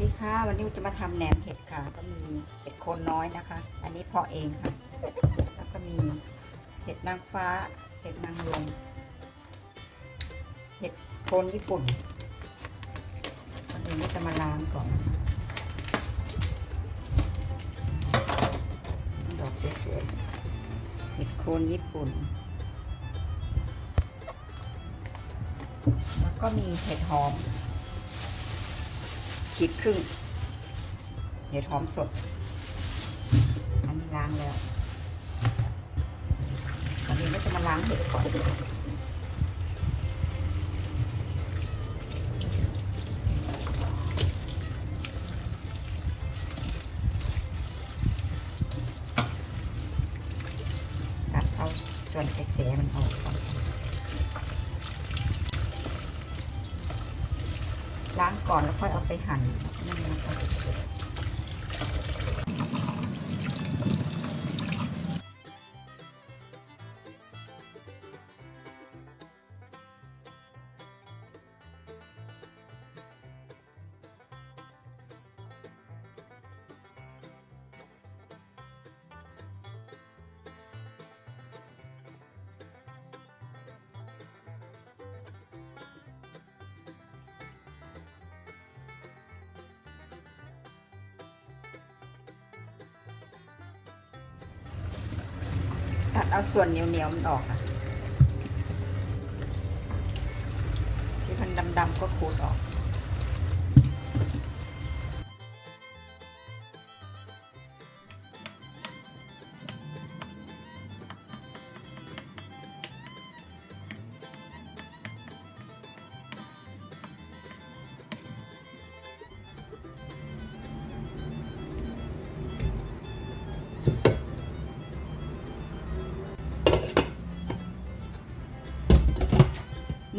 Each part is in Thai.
ดีค่ะ วันนี้จะมาทำแหนมเห็ดค่ะ ก็มีเห็ดโคนน้อยนะคะ อันนี้เพาะเองค่ะ แล้วก็มีเห็ดนางฟ้า เห็ดนางรมเห็ดโคนญี่ปุ่นวันนี้จะมาล้างก่อนดอกสวยๆเห็ดโคนญี่ปุ่น แล้วก็มีเห็ดหอม ขีดครึ่ง เห็ดหอมสด อันนี้ล้างแล้วตอนนี้ก็จะมาล้างเห็ดก่อน ล้างก่อนแล้วค่อยเอาไปหั่นนั่นะคะัดเอาส่วนเหนียวๆมันออกค่ะที่มันดำๆก็ขูดออก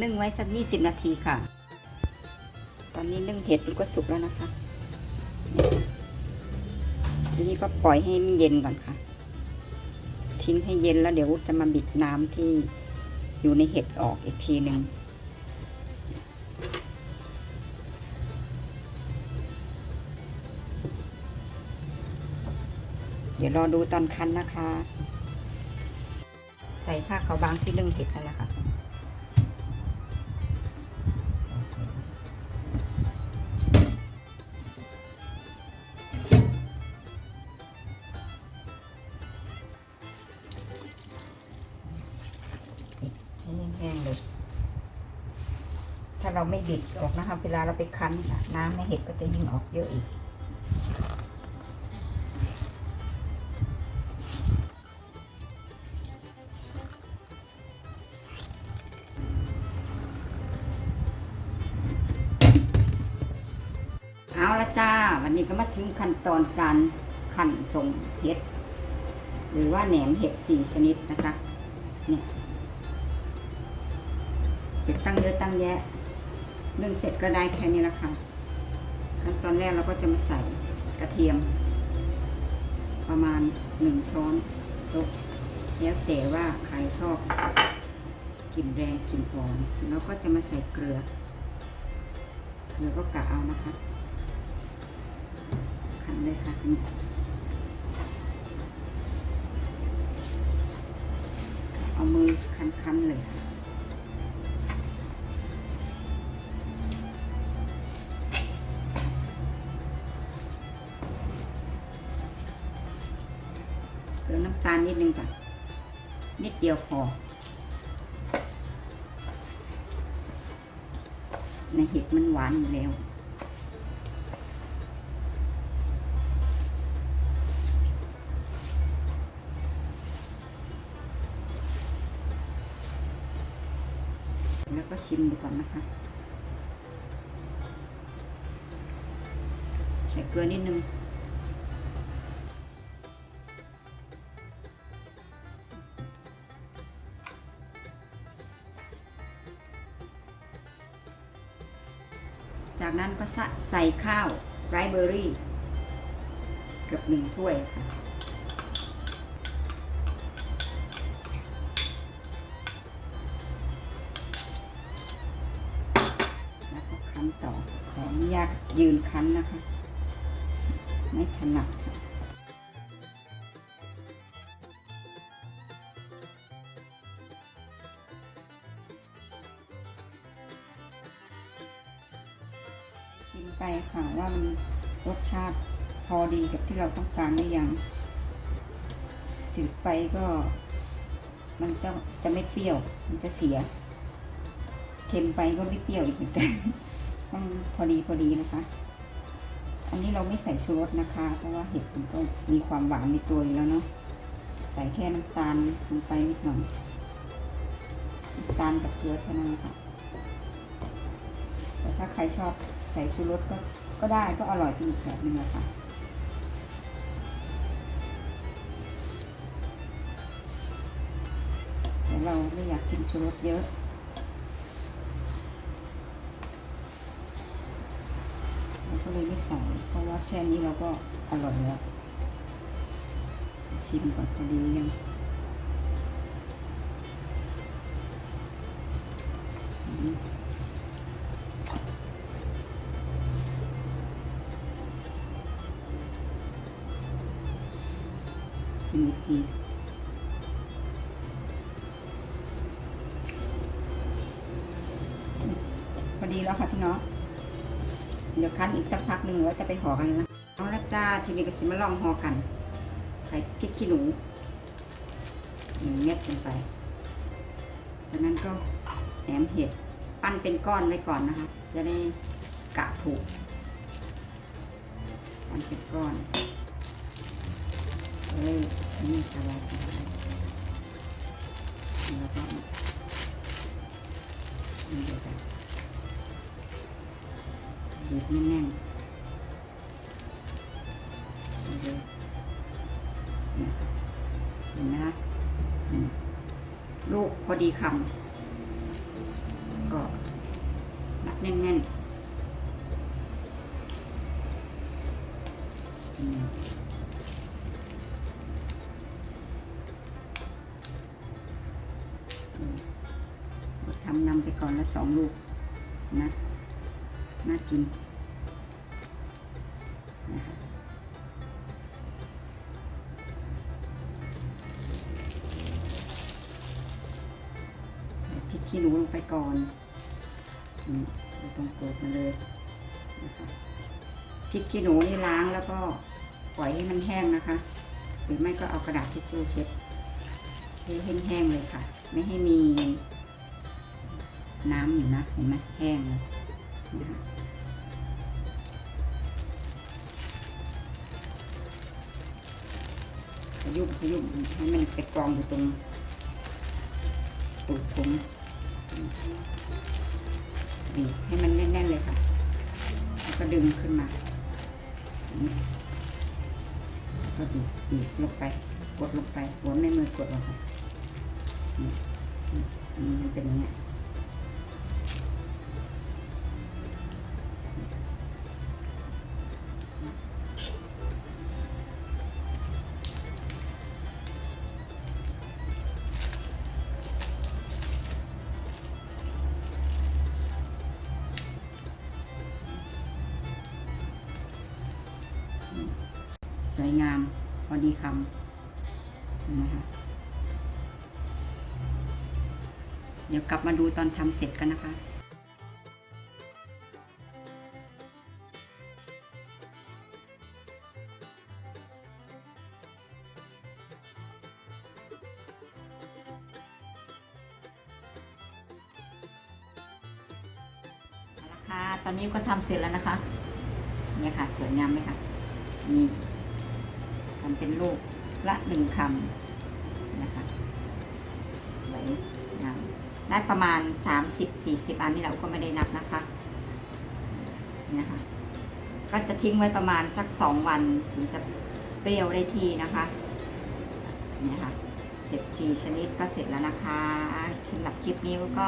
นึ่งไว้สักยี่สิบนาทีค่ะ ตอนนี้นึ่งเห็ดมันก็สุกแล้วนะคะทีนี้ก็ปล่อยให้มันเย็นก่อนค่ะ ทิ้งให้เย็นแล้วเดี๋ยวจะมาบิดน้ำที่อยู่ในเห็ดออกอีกทีหนึ่งเดี๋ยวรอดูตอนคั้นนะคะ ใส่ผ้าขาวบางที่นึ่งเห็ดนั่นแหละค่ะ แห้งเลย ถ้าเราไม่บิดออกนะคะเวลาเราไปคั้นน้ำในเห็ดก็จะยิ่งออกเยอะอีกเอาละจ้า วันนี้ก็มาถึงขั้นตอนการขั่นส่งเห็ด หรือว่าแหนมเห็ดสี่ชนิดนะคะเนี่ย ตั้งเยอะตั้งแยะนึ่งเสร็จก็ได้แค่นี้ละค่ะขั้นตอนแรกเราก็จะมาใส่กระเทียม ประมาณหนึ่งช้อนโต๊ะแล้วแต่ว่าใครชอบกลิ่นแรงกลิ่นหอมแล้วก็จะมาใส่เกลือ เกลือก็กะเอานะคะขันเลยค่ะเอามือคันๆเลยค่ะ เกลือน้ำตาลนิดนึงจ้ะนิดเดียวพอ ในเห็ดมันหวานอยู่แล้วแล้วก็ชิมดูก่อนนะคะ ใส่เกลือนิดนึง จากนั้นก็ใส่ข้าวไรเบอร์รี่ เกือบหนึ่งถ้วยค่ะแล้วก็คั้นต่อขออนุญาตยืนคั้นนะคะ ไม่ถนัดค่ะ อดีกับที่เราต้องการหรือยังจืดไปก็มันจะจะไม่เปรี้ยว มันจะเสีย เค็มไปก็ไม่เปรี้ยวอีกเหมือนกันต้องพอดีพอดีนะคะ อันนี้เราไม่ใส่ชูรสนะคะ เพราะว่าเห็ดมันก็มีความหวานในตัวอยู่แล้วเนาะ ใส่แค่น้ำตาลลงไปนิดหน่อยน้ำตาลกับเกลือแค่นั้นค่ะแต่ถ้าใครชอบใส่ชูรสก็ก็ได้ก็อร่อยเป็นอีกแบบหนึงนะคะ เราไม่อยากกินชูรสเยอะ เราก็เลยไม่ใส่เพราะว่าแค่นี้เราก็อร่อยแล้ว ชิมก่อนพอดียังชิมอีกที แล้วค่ะพี่น้อง เดี๋ยวคั้นอีกสักพักหนึ่งแล้วจะไปห่อกันนะเอาละจ้าทีนี้ก็สิมาลองห่อกัน ใส่พริกขี้หนูหนึ่งเม็ดลงไป จากนั้นก็แหนมเห็ดปั้นเป็นก้อนไว้ก่อนนะคะ จะได้กะถูกปั้นเป็นก้อนเอ้ยนี่อะไระไรแล้วก็นี่เดียวกัน บีบแน่นๆเอาเลยเนี่ยเห็นไหมคะลูกพอดีคำก็นับแน่นๆทำนำไปก่อนละสองลูกนะ น่ากินนะคะพริกขี้หนูลงไปก่อนนี่เราต้องเปิดมาเลยนะคะพริกขี้หนูนี่ล้างแล้วก็ปล่อยให้มันแห้งนะคะ หรือไม่ก็เอากระดาษทิชชู่เช็ดให้แห้งๆเลยค่ะ ไม่ให้มีน้ำอยู่นะเห็นไหมแห้งเลย ขยุบขยุบให้มันไปกองอยู่ตรงตูดผมบีให้มันแน่นๆเลยค่ะ แล้วก็ดึงขึ้นมาแล้วก็บีบบีบลงไป กดลงไปหัวแม่มือกดลงไปนี่นี่อันนี้มันเป็นอย่างเงี้ย วยงาม พอดีคำนะคะเดี๋ยวกลับมาดูตอนทำเสร็จกันนะคะเอาค่ะตอนนี้ก็ทำเสร็จแล้วนะคะ เนี่ยค่ะ สวยงามไหมคะ นี่ ทำเป็นลูกละหนึ่งคำนะคะสวยงาได้ประมาณ 30-40 อันนี่เราก็ไม่ได้นับนะคะนะคะก็จะทิ้งไว้ประมาณสักสองวันถึงจะเปรี้ยวได้ทีนะคะนี่ค่ะเห็ดสี่ชนิดก็เสร็จแล้วนะคะสำหรับคลิปนี้ก็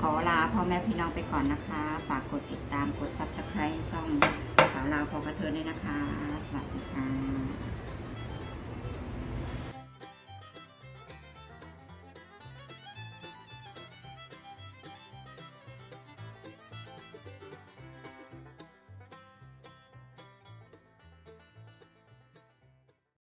ขอลาพ่อแม่พี่น้องไปก่อนนะคะ ฝากกดติดตามกด subscribe ช่องสาวลาวพอกระเทินด้วยนะคะ